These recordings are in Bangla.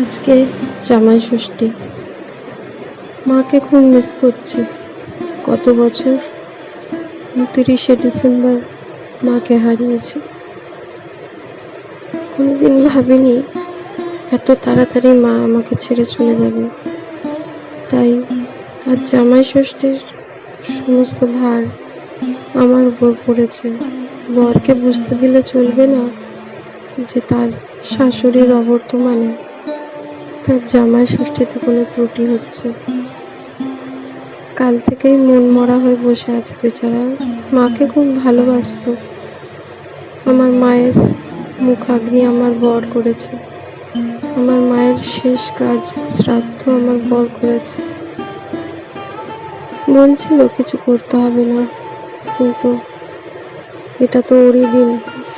আজকে জামাই ষষ্ঠী। মাকে খুব মিস করছি। কত বছর? উনতিরিশে ডিসেম্বর মাকে হারিয়েছি। কোনোদিন ভাবিনি এত তাড়াতাড়ি মা আমাকে ছেড়ে চলে যাবে। তাই আর জামাই ষষ্ঠীর সমস্ত ভার আমার উপর পড়েছে। বরকে বুঝতে দিলে চলবে না যে তার শাশুড়ির অবর্তমানে তার জামাই ষষ্ঠীতে কোনো ত্রুটি হচ্ছে। কাল থেকেই মন মরা হয়ে বসে আছে বেচারা। মাকে খুব ভালোবাসতো। আমার মায়ের মুখাগ্নি আমার বর করেছে। আমার মায়ের শেষ কাজ শ্রাদ্ধ আমার বর করেছে। বলছিল কিছু করতে হবে না, কিন্তু এটা তো ওরই দিন।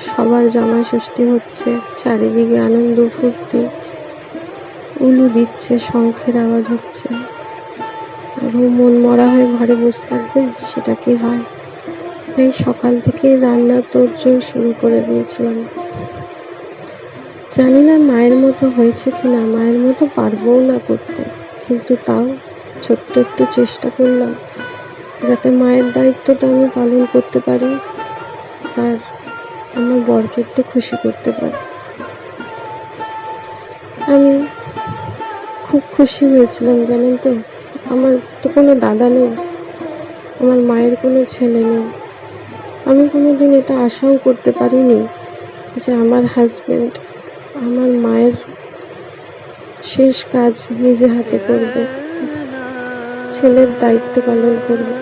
সবার জামাই ষষ্ঠী হচ্ছে, চারিদিকে আনন্দ ফুর্তি। উলু দিচ্ছে, শঙ্খের আওয়াজ হচ্ছে। আর মন মরা হয়ে ঘরে বসে থাকবে, সেটা কি হয়? তাই সকাল থেকে রান্নার তোড়জোড় শুরু করে দিয়েছিলাম। জানি না মায়ের মতো হয়েছে কি না, মায়ের মতো পারবও না করতে, কিন্তু তাও ছোট্ট একটু চেষ্টা করলাম, যাতে মায়ের দায়িত্বটা আমি পালন করতে পারি আর আমার বরকে একটু খুশি করতে পারি। খুব খুশি হয়েছিলাম, জানেন তো? আমার তো কোনো দাদা নেই, আমার মায়ের কোনো ছেলে নেই। আমি কোনো দিন এটা আশাও করতে পারিনি যে আমার হাজব্যান্ড আমার মায়ের শেষ কাজ নিজে হাতে করবে, ছেলের দায়িত্ব পালন করবে।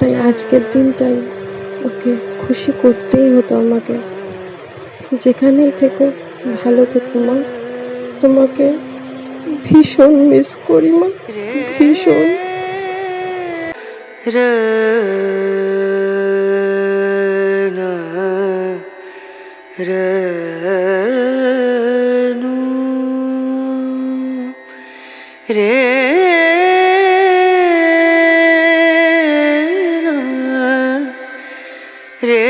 তাই আজকের দিনটাই ওকে খুশি করতেই হতো আমাকে। যেখানেই থেকো, ভালো থেকো মা। তোমাকে ভীষণ মিস করি মা ভীষণ। Renu Rena